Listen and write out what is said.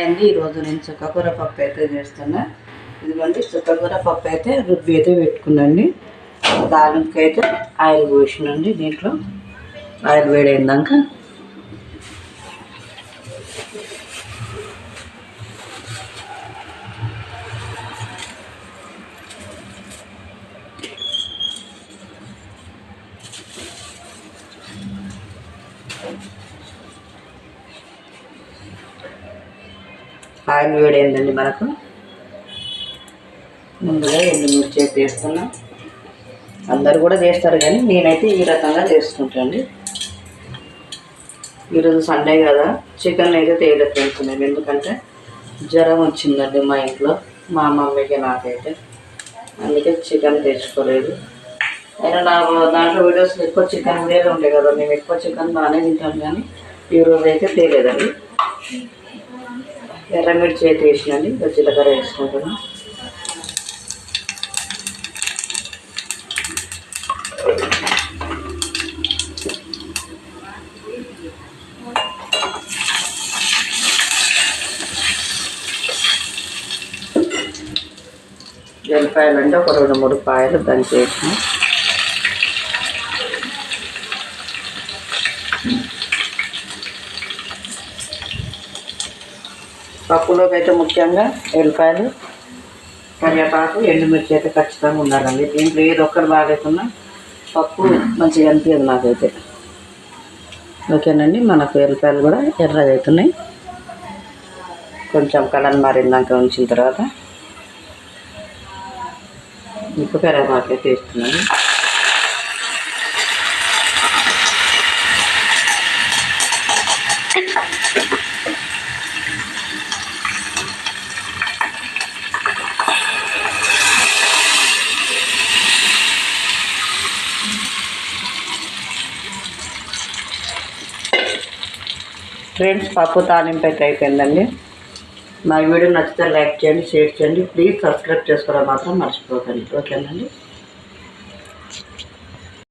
అండి ఈరోజు నేను చుక్కకూర పప్పు అయితే చేస్తున్నా. ఇదిగోండి చుక్కకూర పప్పు అయితే రుబ్బి అయితే పెట్టుకున్నాండి. దానికి అయితే ఆయిల్ పోసినండి దీంట్లో. ఆయిల్ వేడైందాక. ఆయిల్ వేడైందండి మనకు. ముందుగా ఎండుమిర్చి అయితే వేస్తున్నా అందరు కూడా చేస్తారు కానీ నేనైతే ఈ రకంగా చేసుకుంటాను ఈరోజు సండే కదా చికెన్ అయితే తేలిక వెళ్తున్నాను ఎందుకంటే జ్వరం వచ్చిందండి మా ఇంట్లో మా మమ్మీకి నాకైతే. అందుకే చికెన్ తెచ్చుకోలేదు. అయినా నా దాంట్లో వీడియోస్ ఎక్కువ చికెన్ వేరే ఉంటాయి కదా మేము ఎక్కువ చికెన్ బాగానే తింటాం కానీ ఈరోజు అయితే తేలేదండి. ఎర్రమిర్చి అయితే వేసినండి. జీలకర్ర వేసుకుంటాను జలపాయలు అంటే ఒక రెండు మూడు పాయలు దంచి వేసినాం. పప్పులోకి అయితే ముఖ్యంగా ఎల్లిపాయలు కరివేపాకు ఎండుమిర్చి అయితే ఖచ్చితంగా ఉండాలండి. దీంట్లో ఏది ఒక్కటి బాగాలేకున్నా పప్పు మంచిగా అనిపించదు నాకైతే. ఓకేనండి మనకు ఎల్లిపాయలు కూడా ఎర్రగా అవుతున్నాయి కొంచెం కలర్ మారిందాక ఉంచిన తర్వాత ఇప్పుడు కరివేపాకు అయితే వేస్తున్నాను. ఫ్రెండ్స్ పప్పు తాలింపు అయితే అయిపోయిందండి. మా వీడియో నచ్చితే లైక్ చేయండి షేర్ చేయండి. ప్లీజ్ సబ్స్క్రైబ్ చేసుకోవడం మాత్రం మర్చిపోకండి. ఓకేనండి?